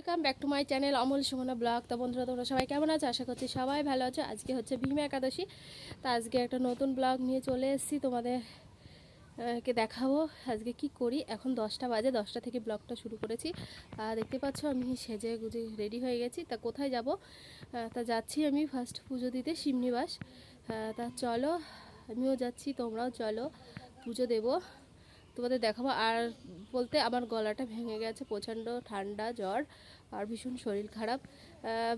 Welcome back to my channel Amal Sumana blog তো বন্ধুরা তোমরা সবাই কেমন আছো? আশা করছি সবাই ভালো আছো। আজকে হচ্ছে ভীম একাদশী। তো আজকে একটা নতুন ব্লগ নিয়ে চলে এসেছি তোমাদের কে দেখাবো। আজকে কি করি? এখন দশটা বাজে দশটা থেকে ব্লগটা শুরু করেছি। আর দেখতে পাচ্ছ আমি সেজে গুজে রেডি হয়ে গেছি। তা কোথায় যাব? তা যাচ্ছি আমি ফার্স্ট পুজো দিতে শিমনিবাস। আহ, তা চলো আমিও যাচ্ছি তোমরাও চলো পুজো দেবো। তোমাদের দেখাবো। আর বলতে আমার গলাটা ভেঙে গেছে, প্রচণ্ড ঠান্ডা জ্বর আর ভীষণ শরীর খারাপ।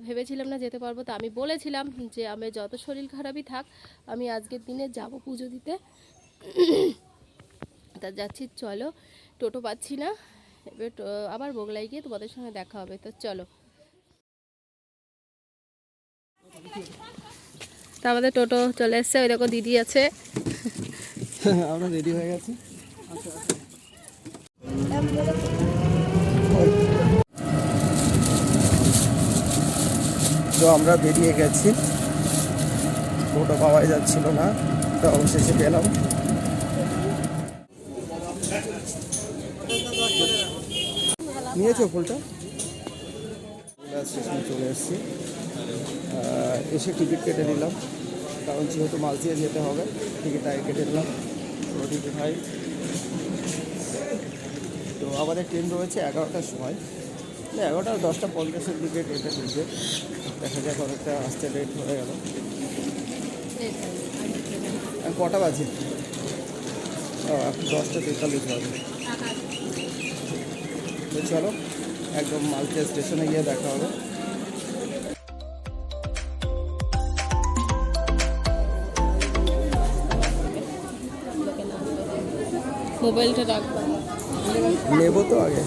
ভেবেছিলাম না যেতে পারব, তো আমি বলেছিলাম যে আমি যত শরীর খারাপই থাক, আমি আজকের দিনে যাব পুজো দিতে। তা যাচ্ছি, চলো। টোটো পাচ্ছি না। এবার আবার বগলাই গিয়ে তোমাদের সঙ্গে দেখা হবে। তো চলো। তা আমাদের টোটো চলে এসছে, ওই দেখো দিদি আছে। আমরা রেডি হয়ে গেছি। তো আমরা বেরিয়ে গেছি। টোটো পাওয়াই যাচ্ছিল না, তো অবশেষে পেলাম। নিয়েছো ফুলটা? স্টেশনে চলে এসেছি। এসে টিকিট কেটে নিলাম। কারণ যেহেতু মাছ দিয়ে যেতে হবে, টিকিট আগে কেটে নিলাম। ভাই আমাদের ট্রেন রয়েছে এগারোটার সময়। না, এগারোটা, দশটা, পঞ্চাশের দিকে ট্রেনটা ঢুকবে দেখা যাক অনেকটা আসতে লেট হয়ে গেল। কটা বাজে? দশটা তেতাল্লিশ বাজে। তো চলো, একদম মালচিয়া স্টেশনে গিয়ে দেখা হবে। মোবাইলটা রাখব নেব তো আগে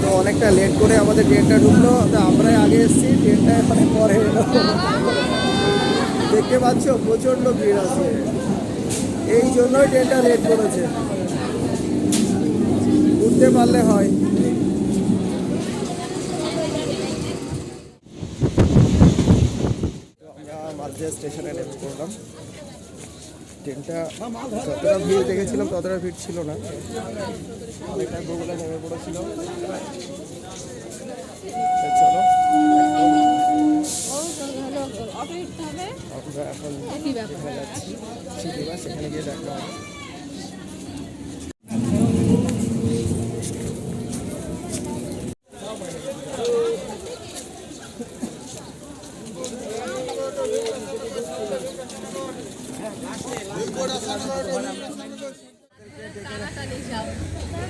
তো অনেকটা লেট করে আমাদের ট্রেনটা ঢুকলো, তো আমরাই আগে এসেছি ট্রেনটা এখানে পরে দেখতে পাচ্ছ, প্রচণ্ড ভিড় আছে। এই জন্যই ট্রেনটা লেট করেছে। উঠতে পারলে হয়। স্টেশনে নেমে পড়লাম। ট্রেনটা যতটা ভিড় দেখেছিলাম ততটা ভিড় ছিল না। অনেকটা গুগলে নেমে পড়েছিল চলো আমরা এখন সেখানে গিয়ে দেখা হবে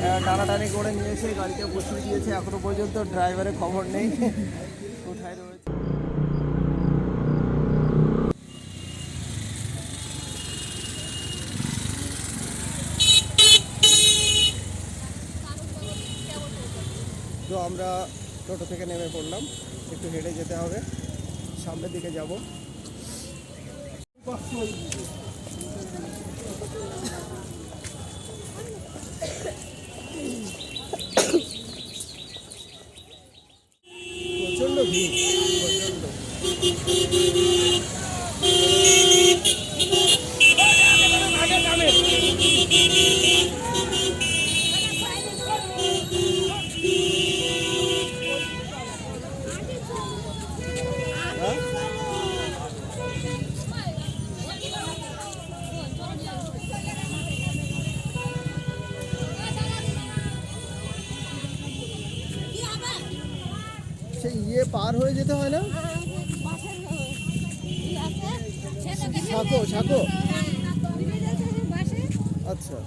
হ্যাঁ, টানাটানি করে নিয়ে এসে গাড়িতে বসিয়ে দিয়েছে। এখনও পর্যন্ত ড্রাইভারের খবর নেই। কোথায় রয়েছে? তো আমরা টোটো থেকে নেমে পড়লাম। একটু হেঁটে যেতে হবে। সামনের দিকে যাব। প্রচণ্ড ভিড় পার হয়ে যেতে হয় না? আচ্ছা।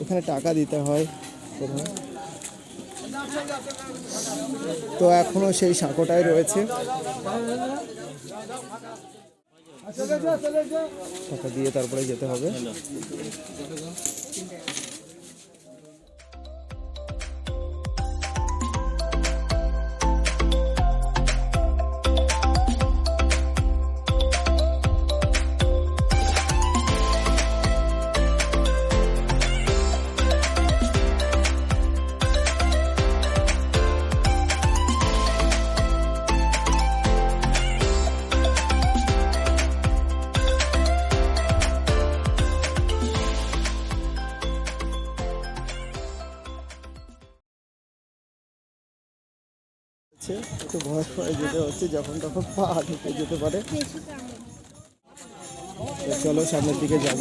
এখানে টাকা দিতে হয় তো এখনও সেই সাঁকোটাই রয়েছে। দিয়ে তারপরে যেতে হবে। হচ্ছে একটু ভয় ভয় যেতে হচ্ছে যখন তখন পা ঢুকে যেতে পারে। চলো সামনের দিকে যাব।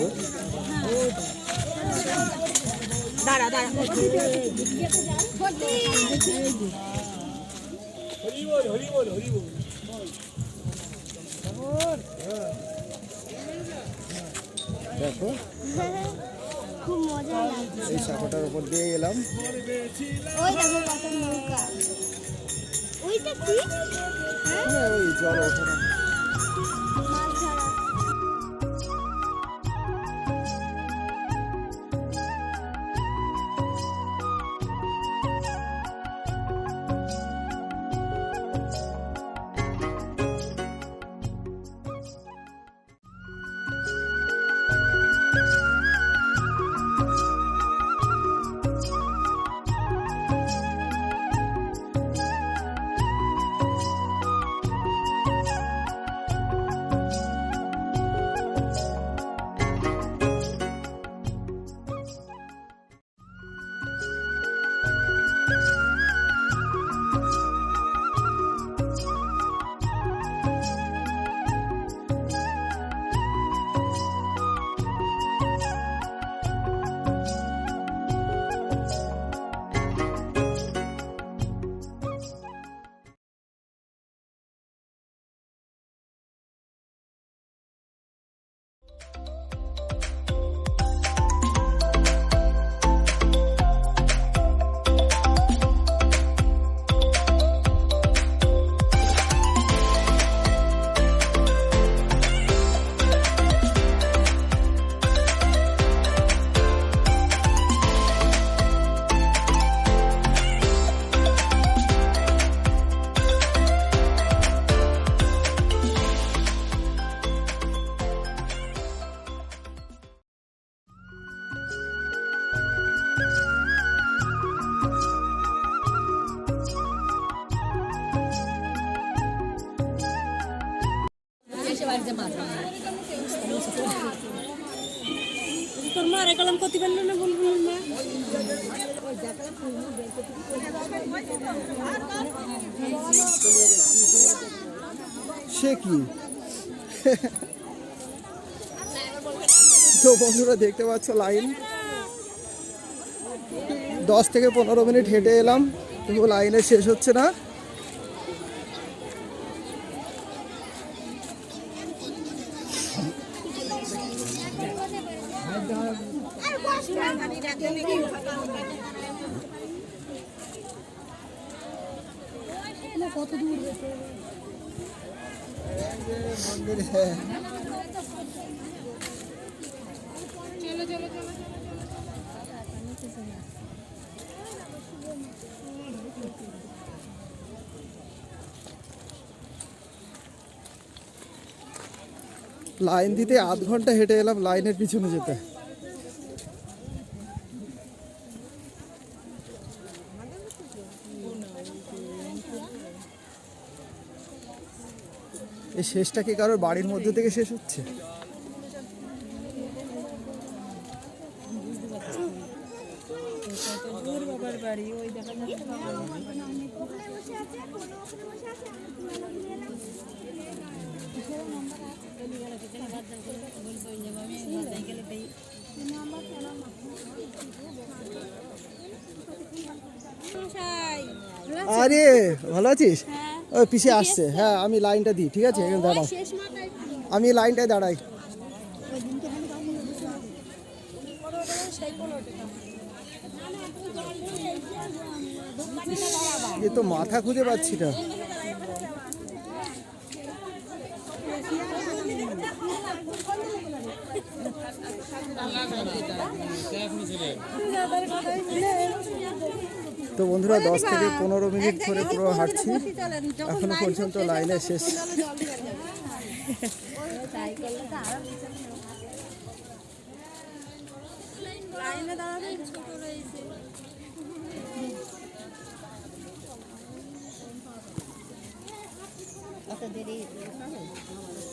দেখো খুব মজা লাগছে এই সাঁকোটার উপর দিয়ে এলাম। ওই দেখো কত নৌকা। ওইটা কি? হ্যাঁ ওই জল ওঠানো। মাছ তোর মা রে কলম করতে পারল না বলব মা? সে কি? তো বন্ধুরা দেখতে পাচ্ছ লাইন। দশ থেকে পনেরো মিনিট হেঁটে এলাম তবু লাইনে শেষ হচ্ছে না। হ্যাঁ লাইন দিতে আধ ঘণ্টা হেঁটে এলাম লাইনের পিছনে যেতে। এই শেষটা কি কারোর বাড়ির মধ্যে থেকে শেষ হচ্ছে? আরে ভালো আছিস? ও পিছে আসছে। হ্যাঁ আমি লাইনটা দিই ঠিক আছে? এখানে দাঁড়াও। আমি লাইনটায় দাঁড়াই। এ তো মাথা খুঁজে পাচ্ছি না। তো বন্ধুরা, দশ থেকে পনেরো মিনিট ধরে পুরো হাঁটছি এখনও পর্যন্ত লাইনে শেষ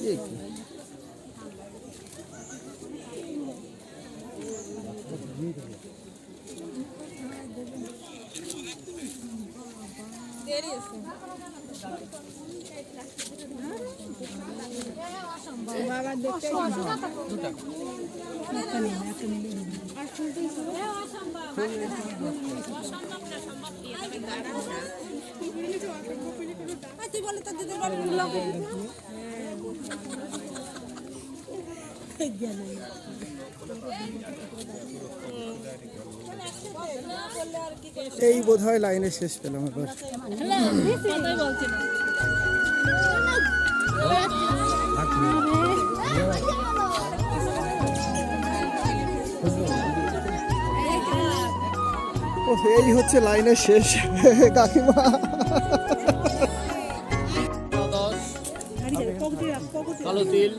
এ কি? বাবা দেখতে তুই বলে তোর দিদির বাড়ি বললাম এই বোধ হয় লাইনে শেষ পেলাম এবার। এই হচ্ছে লাইনের শেষ। কাকিমা। কালো তিল।